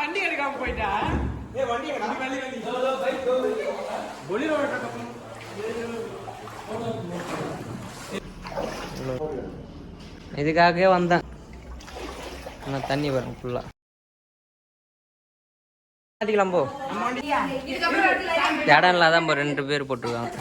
வண்டி எடுக்காம போயிட்டா இதுக்காகவே வந்தேன். ஆனால் தண்ணி வரும் ஃபுல்லாக மாற்றிக்கலாம் போ. இடம் இல்லாதான் ரெண்டு பேர் போட்டிருக்காங்க.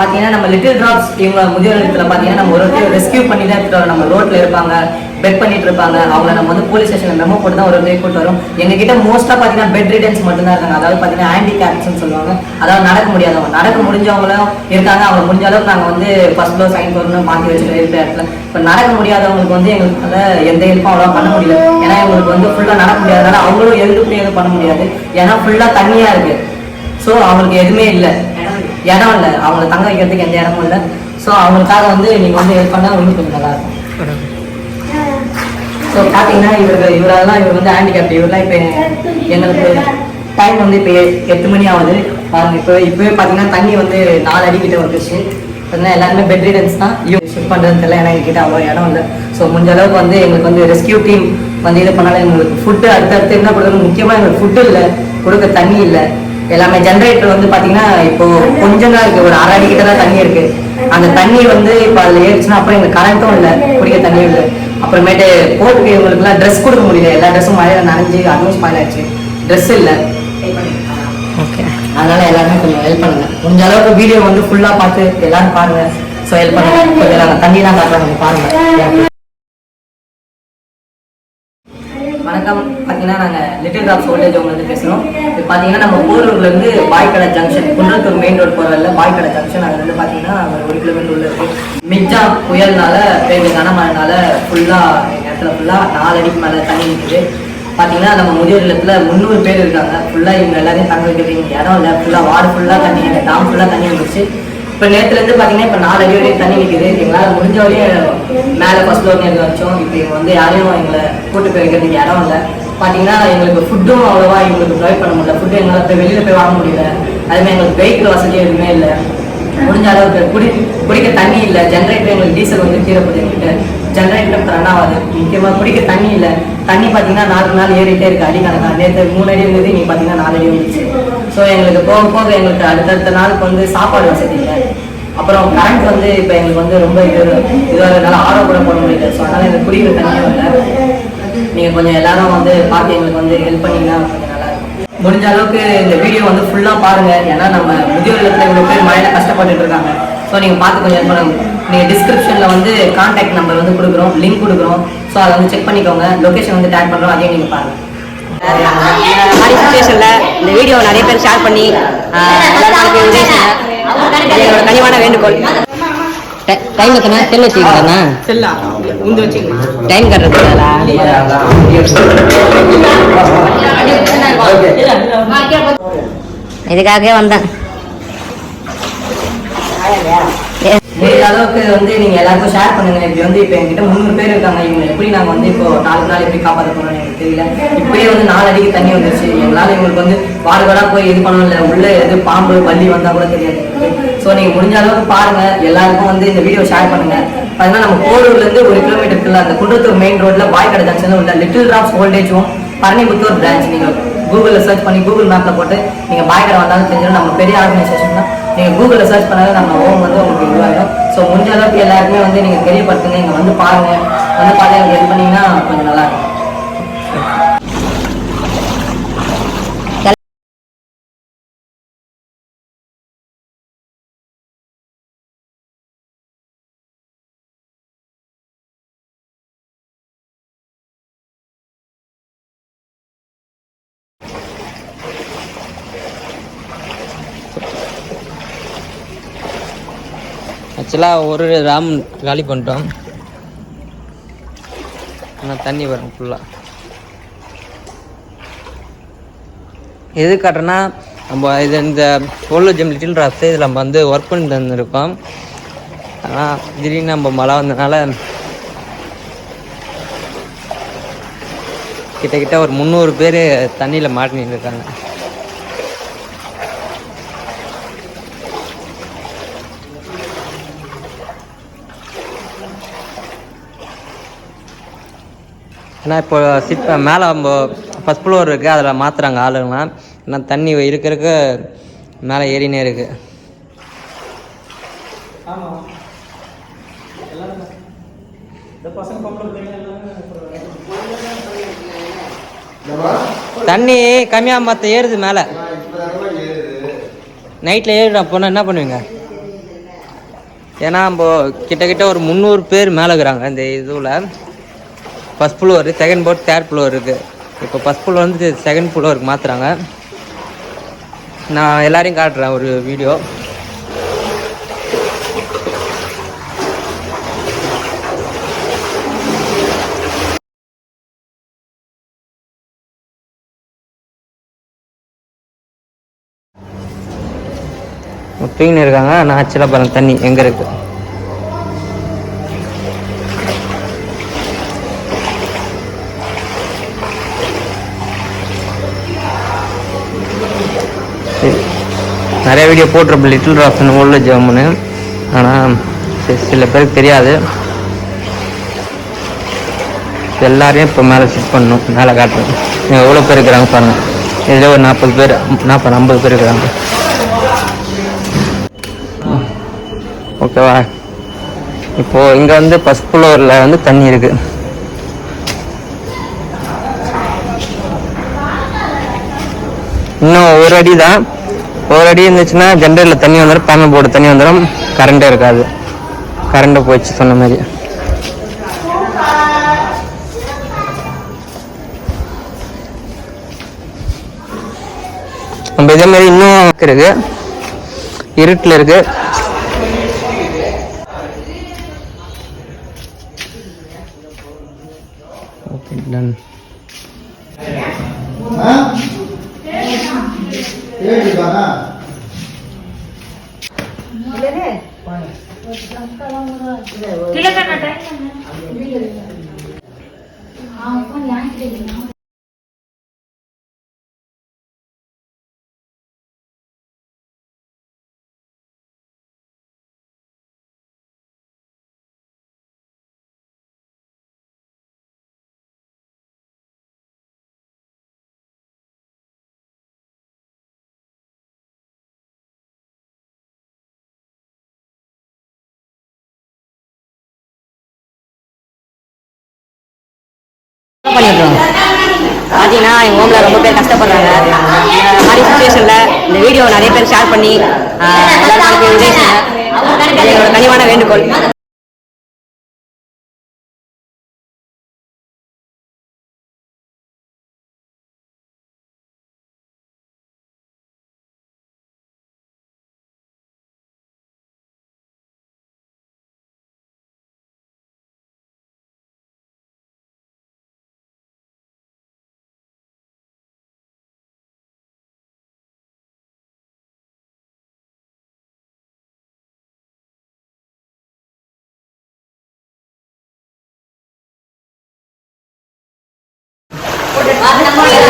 பார்த்தீங்கன்னா நம்ம லிட்டில் ட்ராப்ஸ் இவங்க முதியோர் இல்லத்துல பார்த்தீங்கன்னா நம்ம ஒரு ஒருத்தர் ரெஸ்கியூ பண்ணி தான் எடுத்துகிட்டு வரோம். நம்ம ரோட்டில் இருப்பாங்க பெட் பண்ணிட்டு இருப்பாங்க. அவங்கள நம்ம வந்து போலீஸ் ஸ்டேஷனில் மெமோ போட்டு தான் ஒரு ஒருத்தர் கூட்டு வரும். எங்ககிட்ட மோஸ்ட்டாக பார்த்தீங்கன்னா பெட் ரிடன்ஸ் மட்டும்தான் இருக்காங்க. அதாவது பார்த்தீங்கன்னா ஹேண்டிகேப்ஸ்னு சொல்லுவாங்க. அதாவது நடக்க முடியாதவங்க. நடக்க முடிஞ்சவங்களும் இருக்காங்க. அவங்க முடிஞ்ச அளவுக்கு நாங்கள் வந்து ஃபர்ஸ்ட் ஃப்ளோர் சைன் பண்ணணும் மாற்றி வச்சுட்டு இருக்கிற இடத்துல. இப்போ நடக்க முடியாதவங்களுக்கு வந்து எங்களுக்கு எந்த ஹெல்ப்பும் அவ்வளோ பண்ண முடியல. ஏன்னா எங்களுக்கு வந்து ஃபுல்லாக நடக்க முடியாதனால அவங்களும் எழுந்து எதுவும் பண்ண முடியாது. ஏன்னா ஃபுல்லாக தண்ணியாக இருக்குது ஸோ அவங்களுக்கு எதுவுமே இல்லை. இடம் இல்லை. அவங்கள தங்க வைக்கிறதுக்கு எந்த இடமும் இல்லை. ஸோ அவங்களுக்காக வந்து நீங்கள் வந்து ஹெல்ப் பண்ணால் இன்னும் கொஞ்சம் நல்லா இருக்கும். ஸோ பார்த்தீங்கன்னா இவர் இவரெல்லாம் இவர் வந்து ஹேண்டிகேப்ட் இவரெல்லாம் இப்போ எங்களுக்கு டைம் வந்து இப்போ எட்டு மணி ஆகுது. பாருங்க இப்போ இப்போவே பார்த்தீங்கன்னா தண்ணி வந்து நாலு அடி கிட்ட வந்துருச்சு. பார்த்தீங்கன்னா எல்லாருமே பெட் ரீடன்ஸ் தான். இவங்க ஷிஃப்ட் பண்ணுறது தெரியல ஏன்னா எங்ககிட்ட அவ்வளோ இடம் இல்லை. ஸோ முடிஞ்ச அளவுக்கு வந்து எங்களுக்கு வந்து ரெஸ்கியூ டீம் வந்து இது பண்ணாலும் எங்களுக்கு ஃபுட்டு அடுத்தடுத்து என்ன கொடுக்கணும் முக்கியமாக எங்களுக்கு ஃபுட்டு இல்லை. கொடுக்க தண்ணி இல்லை. எல்லாமே ஜென்ரேட்டர் வந்து பாத்தீங்கன்னா இப்போ கொஞ்சம் தான் இருக்கு. ஒரு அரை அடி கிட்ட தான் தண்ணி இருக்கு. அந்த தண்ணி வந்து இப்போ அதுல ஏறிச்சுன்னா அப்புறம் எங்களுக்கு கரண்ட்டும் இல்லை. குடிக்க தண்ணியும் இல்லை அப்புறமேட்டு போட்டுக்கு இவங்களுக்குலாம் ட்ரெஸ் கொடுக்க முடியல. எல்லா ட்ரெஸ்ஸும் மழையில நனைஞ்சு அதுவும் ஸ்பாயில் ஆயிடுச்சு. ட்ரெஸ் இல்லை. ஓகே அதனால எல்லாருமே கொஞ்சம் ஹெல்ப் பண்ணுங்க. முடிஞ்ச அளவுக்கு வீடியோ வந்து ஃபுல்லா பார்த்து எல்லாரும் பாருங்க. ஸோ ஹெல்ப் பண்ணுங்க. கொஞ்சம் நாங்கள் தண்ணிலாம் காட்டுறோம் கொஞ்சம் பாருங்க. வணக்கம். பார்த்தீங்கன்னா நாங்கள் லிட்டில் ராக் ஓல்டேஜ் உங்களுக்கு பேசுகிறோம் இப்போ பார்த்தீங்கன்னா நம்ம போரூர்லேருந்து Paikadai junction Kundrathur main road போகிறதில்ல வழியில் பாய்க்கடை ஜங்ஷன் அது பார்த்தீங்கன்னா ஒரு ஒரு கிலோமீட்டர் உள்ள இருக்கும் மிக்ஜா புயல்னால பெய்த கனமழைனால ஃபுல்லாக எங்கள் இடத்துல ஃபுல்லாக நாலு அடிக்கு மேலே தண்ணி நிற்குது பார்த்தீங்கன்னா நம்ம முதியோர் இல்லத்தில் முந்நூறு பேர் இருக்காங்க. ஃபுல்லாக இவங்க எல்லாரையும் தங்க வைக்கிறீங்க இடம் இல்லை. ஃபுல்லாக வார்டு ஃபுல்லாக தண்ணி எங்கள் டாம் ஃபுல்லாக தண்ணி வந்துச்சு இப்போ நேற்றுலேருந்து பார்த்தீங்கன்னா இப்போ நாலு அடி வரையும் தண்ணி நிற்குது எங்களால் முடிஞ்ச வரையும் மேலே ஃபஸ்ட் ஃப்ளோர் நேரில் வச்சோம் இப்போ இவங்க வந்து யாரையும் எங்களை கூட்டு போய் வைக்கிறதுக்கு இடம் இல்லை. பார்த்தீங்கன்னா எங்களுக்கு ஃபுட்டும் அவ்வளோவா எங்களுக்கு ப்ரொவைட் பண்ண முடியல. ஃபுட்டு எங்களால் போய் வெளியில் போய் வாங்க முடியல. அதுமாதிரி எங்களுக்கு வெஹிக்கிள் வசதி எதுவுமே இல்லை. முடிஞ்ச அளவுக்கு குடி குடிக்க தண்ணி இல்லை. ஜென்ரேட்டர் எங்களுக்கு டீசல் வந்து தீரப்படுது எங்ககிட்ட. ஜென்ரேட்டர் ரன் ஆகாது. முக்கியமாக குடிக்க தண்ணி இல்லை. தண்ணி பார்த்தீங்கன்னா நாலு நாள் ஏறிட்டே இருக்குது அடி கணக்கா நேற்று மூணு அடி இருந்தது நீ பார்த்தீங்கன்னா நாலு அடி வந்துச்சு ஸோ எங்களுக்கு போக போக எங்களுக்கு அடுத்தடுத்த நாளுக்கு வந்து சாப்பாடு வசதி இல்லை. அப்புறம் கரண்ட் வந்து இப்போ எங்களுக்கு வந்து ரொம்ப இது இதுவாக இருந்தாலும் ஆர்வம் கூட போட முடியல. ஸோ அதனால் எங்களுக்கு குடிக்கிற தண்ணியும் இல்லை நீங்கள் கொஞ்சம் எல்லாரும் வந்து பார்த்து எங்களுக்கு வந்து ஹெல்ப் பண்ணீங்கன்னா கொஞ்சம் முடிஞ்ச அளவுக்கு இந்த வீடியோ வந்து ஃபுல்லாக பாருங்க. ஏன்னா நம்ம முதியோர் இல்லத்தில் இவ்வளோ பேர் மழையில கஷ்டப்பட்டுட்டு இருக்காங்க. ஸோ நீங்கள் பார்த்து கொஞ்சம் ஹெல்ப் பண்ணுங்க. நீங்கள் டிஸ்கிரிப்ஷனில் வந்து கான்டாக்ட் நம்பர் வந்து கொடுக்குறோம். லிங்க் கொடுக்குறோம். ஸோ அதை வந்து செக் பண்ணிக்கோங்க. லொகேஷன் வந்து டேக் பண்ணுறோம் அதையும் நீங்கள் பாருங்க. மாதிரி சுச்சுவேஷனில் இந்த வீடியோ நிறைய பேர் ஷேர் பண்ணி நாளைக்கு உதவி செய்யுங்க என்னோட கனிவான வேண்டுகோள். டைம் எத்தனை செல் வச்சுக்கிறேண்ணா செல்லா உந்து வச்சுக்கலாம்? டைம் கட்டுறதுல இதுக்காகவே வந்தேன். முடிஞ்ச அளவுக்கு வந்து நீங்க எல்லாருக்கும் ஷேர் பண்ணுங்க. இப்படி வந்து இப்போ என்கிட்ட முந்நூறு பேர் இருக்காங்க. இவங்க எப்படி நாங்க வந்து இப்போ நாலு நாள் எப்படி காப்பாற்ற போறோம் எனக்கு தெரியல. இப்படியே வந்து நாலு அடிக்கு தண்ணி வந்துருச்சு. எங்களால இவங்களுக்கு வந்து வாடு வாடா போய் இது பண்ணல இல்லை உள்ள எது பாம்பு பள்ளி வந்தா கூட தெரியாது. ஸோ நீங்க முடிஞ்ச அளவுக்கு பாருங்க. எல்லாருக்கும் வந்து இந்த வீடியோ ஷேர் பண்ணுங்க. அதனால நம்ம கோடூர்ல இருந்து ஒரு கிலோமீட்டர் இருக்குல்ல அந்த குன்றத்தூர் மெயின் ரோட்ல பாய்கடை ஜங்ஷன்ல உள்ள little drops old age home Paranipputhur branch நீங்க கூகுளில் சர்ச் பண்ணி கூகுள் மேப்பில் போட்டு நீங்கள் பாய்கடை வந்தாலும் தெரிஞ்சிடும். நம்ம பெரிய ஆர்கனைசேஷன் தான். நீங்கள் கூகுளில் சர்ச் பண்ணாலும் நம்ம ஹோம் வந்து உங்களுக்கு இதுவாயிடும். ஸோ முடிஞ்ச அளவுக்கு எல்லாருக்குமே வந்து நீங்கள் தெரியப்படுத்துங்க. இங்கே வந்து பாருங்கள் வந்து பார்த்து எனக்கு ஹெல்ப் பண்ணிங்கன்னா கொஞ்சம் நல்லாயிருக்கும் ஆக்சுவலாக ஒரு ராம் காலி பண்ணிட்டோம். ஆனால் தண்ணி வரும் ஃபுல்லாக எது காட்டுறேன்னா நம்ம இது இந்த ஓல்டு ஜெம் லிட்டில் ட்ராப்ஸ் இதில் நம்ம வந்து ஒர்க் பண்ணிட்டு இருந்திருக்கோம் ஆனால் திடீர்னு நம்ம மழை வந்ததுனால கிட்டத்தட்ட ஒரு முந்நூறு பேர் தண்ணியில் மாட்டின்னு இருக்காங்க. ஏன்னா இப்போ சிட் மேலே ஃபஸ்ட் ஃப்ளோர் இருக்குது அதில் மாற்றுறாங்க ஆளுங்களாம் ஏன்னா தண்ணி இருக்க மேலே ஏறினே இருக்குது தண்ணி கம்மியாக மற்ற ஏறுது மேலே. நைட்டில் ஏறிடும் போனால் என்ன பண்ணுவீங்க? ஏன்னா நம்ம கிட்ட கிட்ட ஒரு முந்நூறு பேர் மேலே இருக்கிறாங்க இந்த இதுவில். First floor second floor third floor இருக்குது இப்போ ஃபஸ்ட் ஃப்ளோர் வந்து செகண்ட் ஃப்ளோருக்கு மாற்றுறாங்க நான் எல்லாரையும் காட்டுறேன் ஒரு வீடியோ தூங்கின்னு இருக்காங்க. நான் ஆக்சுவலாக பாருங்க தண்ணி எங்கே இருக்கு? நிறைய வீடியோ போட்டிருப்பேன் லிட்டில் ராசன் உள்ள ஜம்முன்னு ஆனால் சில பேருக்கு தெரியாது. எல்லாரையும் இப்போ மேலே ஷிஃப்ட் பண்ணணும். மேலே காட்டுறேன் எவ்வளோ பேர் இருக்கிறாங்க பாருங்கள் இதில் ஒரு நாற்பது பேர் நாற்பது ஐம்பது பேர் இருக்கிறாங்க. ஓகேவா? இப்போ இங்க வந்து ஃபர்ஸ்ட் ஃப்ளோர்ல வந்து தண்ணி இருக்கு. இன்னும் ஒரு அடி தான். ஒரு அடி இருந்துச்சுன்னா ஜென்ரேட்டரில் தண்ணி வந்துடும் பேனல் போர்டு தண்ணி வந்துடும் கரண்டே இருக்காது. கரண்ட் போயிடுச்சு சொன்ன மாதிரி. நம்ம இதே மாதிரி இன்னும் இருக்கு. இருட்டில் இருக்கு. ஓகே பண்ணிடுறோம். பார்த்தீங்கன்னா எங்கள் ஹோமில் ரொம்ப பேர் கஷ்டப்படுறாங்க. இந்த மாதிரி சுச்சுவேஷனில் இந்த வீடியோ நிறைய பேர் ஷேர் பண்ணி எல்லாருக்கும் உதவி செய்யுங்க. Buat nama.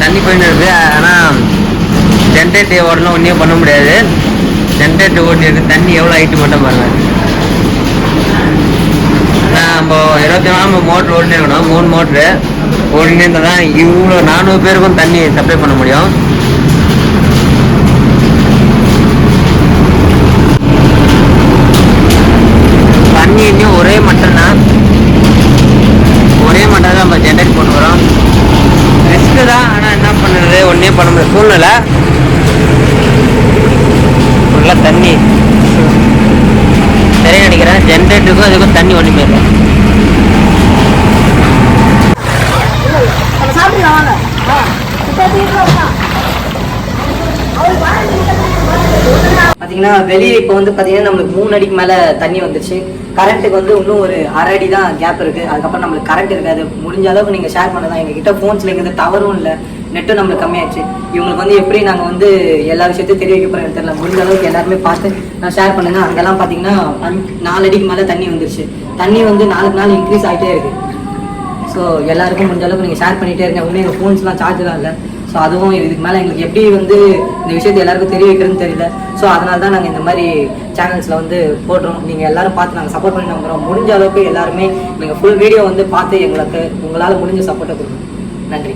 தண்ணி போயிட்டு இருக்கு. ஆனால் ஜென்ரேட்டர் ஓடலாம் ஒன்றும் பண்ண முடியாது. ஜென்ரேட்டர் ஓட்டி இருக்கு. தண்ணி எவ்வளோ ஹைட்டு மட்டும் பாருங்க. நம்ம இருபத்தி நாலு மோட்ரு ஓடினே இருக்கணும். மூணு மோட்ரு ஓடினே இருந்தால் தான் இவ்வளோ நானூறு பேருக்கும் தண்ணி சப்ளை பண்ண முடியும் தண்ணி இன்னும் ஒரே மட்டம் தான் ஒரே மட்டம் தான் நம்ம ஜென்ரேட் கொண்டு வரோம் ரிஸ்க்கு தான் ஆனால் என்ன பண்ணுறது ஒன்றே சூழ்நிலை ஃபுல்லாக தண்ணி. சரி நினைக்கிறேன். ஜென்ரேட்டருக்கும் அதுக்கும் தண்ணி ஒன்றுமே இல்லை. பார்த்தீங்கன்னா வெளியே இப்போ வந்து பார்த்தீங்கன்னா நம்மளுக்கு மூணு அடிக்கு மேலே தண்ணி வந்துருச்சு. கரண்ட்டுக்கு வந்து இன்னும் ஒரு அரை அடி தான் கேப் இருக்குது அதுக்கப்புறம் நம்மளுக்கு கரண்ட் இருக்காது. முடிஞ்ச அளவுக்கு நீங்கள் ஷேர் பண்ணலாம். எங்ககிட்ட ஃபோன்ஸில் எங்கேருந்து டவரும் இல்லை. நெட்டும் நம்மளுக்கு கம்மியாச்சு இவங்களுக்கு வந்து எப்படி நாங்கள் வந்து எல்லா விஷயத்தையும் தெரிய வைக்க போகிறோம் தெரியல. முடிஞ்ச அளவுக்கு எல்லாருமே பார்த்து நான் ஷேர் பண்ணுங்க. அங்கெல்லாம் பார்த்தீங்கன்னா நாலு அடிக்கு மேலே தண்ணி வந்துருச்சு. தண்ணி வந்து நாளுக்கு நாள் இன்க்ரீஸ் ஆகிட்டே இருக்குது ஸோ எல்லாருக்கும் முடிஞ்ச அளவுக்கு நீங்கள் ஷேர் பண்ணிகிட்டே இருங்க. உடனே எங்கள் ஃபோன்ஸ்லாம் சார்ஜ் இல்லை. ஸோ அதுவும் இதுக்கு மேலே எங்களுக்கு எப்படி வந்து இந்த விஷயத்தை எல்லாருக்கும் தெரிய வைக்கிறதுன்னு தெரியல. ஸோ அதனால தான் நாங்கள் இந்த மாதிரி சேனல்ஸில் வந்து போடுறோம். நீங்கள் எல்லாரும் பார்த்து நாங்கள் சப்போர்ட் பண்ணி நம்புகிறோம் முடிஞ்ச அளவுக்கு எல்லாருமே நீங்கள் ஃபுல் வீடியோ வந்து பார்த்து எங்களுக்கு உங்களால் முடிஞ்ச சப்போர்ட்டை கொடுங்க. நன்றி.